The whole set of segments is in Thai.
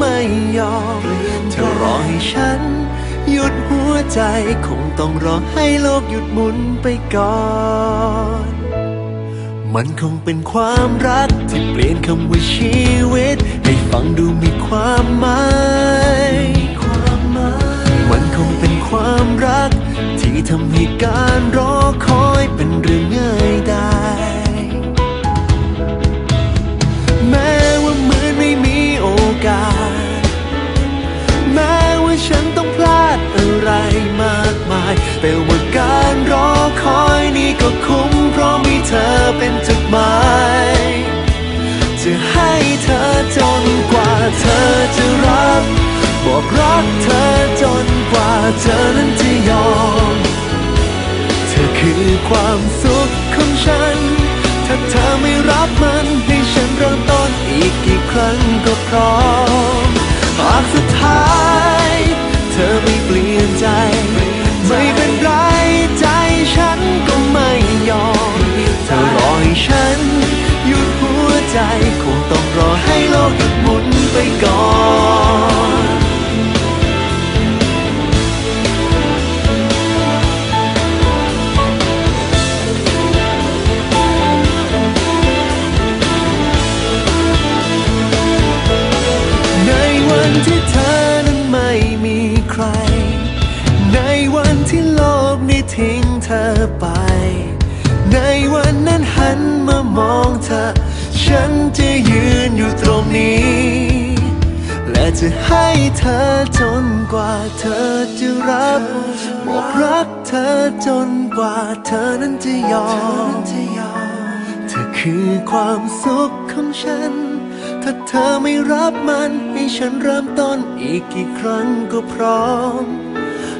ไม่ยอมเธอรอให้ฉัน หยุดหัวใจคงต้องรอให้โลกหยุดหมุนไปก่อน มันคงเป็นความรักที่เปลี่ยนคำว่าชีวิต ให้ฟังดูมีความหมายความันคงเป็นความรัก ที่ทำให้การรอคอยเป็นเรื่อง แต่ว่าการรอคอยนี่ก็คุ้มเพราะมีเธอเป็นจุดหมายจะให้เธอจนกว่าเธอจะรับ บอกรักเธอจนกว่าเธอนั้นจะยอม เธอคือความสุขของฉัน ถ้าเธอไม่รับมันให้ฉันเริ่มต้นอีกกี่ครั้งก็พร้อม มามองเธอ ฉันจะยืนอยู่ตรงนี้ และจะให้เธอจนกว่าเธอจะรับบอกรักเธอจนกว่าเธอนั้นจะยอม เธอคือความสุขของฉัน ถ้าเธอไม่รับมันให้ฉันเริ่มต้นอีกกี่ครั้งก็พร้อม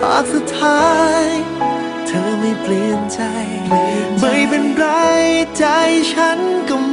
หากสุดท้าย เธอไม่เปลี่ยนใจไม่เป็นไรใจฉันก็